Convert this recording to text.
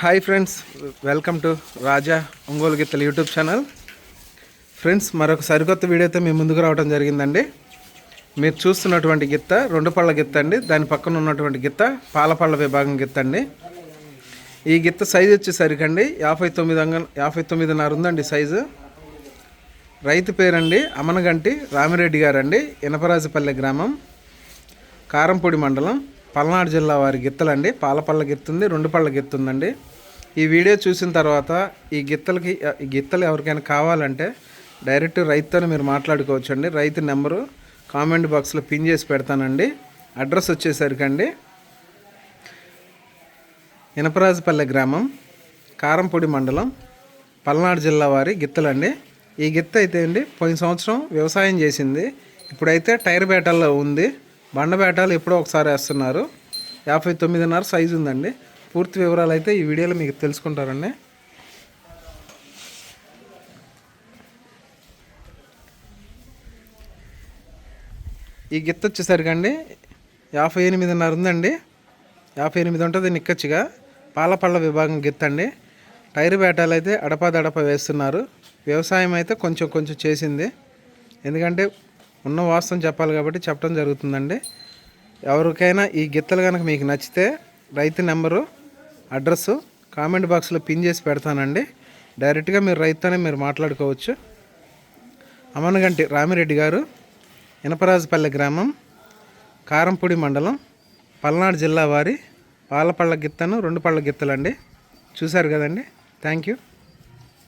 Hi friends welcome to Raja Ongole గిత్తలు YouTube channel friends మరొక సరికొత్త వీడియోతో మీ ముందుకు రావడం జరిగిందండి. మీరు చూస్తున్నటువంటి గిత్త రెండు పళ్ళ గిత్త అండి. దాని పక్కన ఉన్నటువంటి గిత్త పాలపళ్ళ విభాగం గిత్త అండి. ఈ గిత్త సైజు వచ్చేసరికండి యాభై తొమ్మిది అంగ యాభై తొమ్మిదిన్నర ఉందండి సైజు రైతు పేరండి అమనగంటి రామిరెడ్డి గారండి ఇనపరాజపల్లె గ్రామం కారంపొడి మండలం. పల్నాడు జిల్లా వారి గిత్తలండి. పాలపళ్ళ గిత్తుంది రెండు పళ్ళ గిత్తుందండి. ఈ వీడియో చూసిన తర్వాత ఈ గిత్తలకి ఈ గిత్తలు ఎవరికైనా కావాలంటే డైరెక్ట్ రైతుతో మీరు మాట్లాడుకోవచ్చు అండి రైతు నెంబరు కామెంట్ బాక్స్లో పిన్ చేసి పెడతానండి. అడ్రస్ వచ్చేసరికండి. ఇనపరాజపల్లె గ్రామం కారంపొడి మండలం పల్నాడు జిల్లా వారి గిత్తలండి. ఈ గిత్త అయితే అండి పోయిన సంవత్సరం వ్యవసాయం చేసింది. ఇప్పుడైతే టైర్ బేటల్లో ఉంది. బండబేటాలు ఎప్పుడో ఒకసారి వేస్తున్నారు. యాభై తొమ్మిదిన్నర సైజు ఉందండి. పూర్తి వివరాలు అయితే ఈ వీడియోలో మీకు తెలుసుకుంటారండి. ఈ గిత్త వచ్చేసరికండి యాభై ఎనిమిదిన్నర ఉందండి. యాభై ఎనిమిది ఉంటుంది నిక్కచ్చిగా. పాలపళ్ళ విభాగం గిత్తండి టైర్ బేటాలు అయితే అడపాదడప వేస్తున్నారు. వ్యవసాయం అయితే కొంచెం కొంచెం చేసింది. ఎందుకంటే ఉన్న వాస్తవం చెప్పాలి కాబట్టి చెప్పడం జరుగుతుందండి. ఎవరికైనా ఈ గిత్తలు కనుక మీకు నచ్చితే రైతు నెంబరు అడ్రస్సు కామెంట్ బాక్స్లో పిన్ చేసి పెడతానండి. డైరెక్ట్గా మీరు రైతుతోనే మీరు మాట్లాడుకోవచ్చు. అమనగంటి రామిరెడ్డి గారు ఇనపరాజపల్లె గ్రామం కారంపూడి మండలం పల్నాడు జిల్లా వారి పాలపళ్ళ గిత్తను రెండు పళ్ళ గిత్తలండి చూశారు కదండి. Thank you.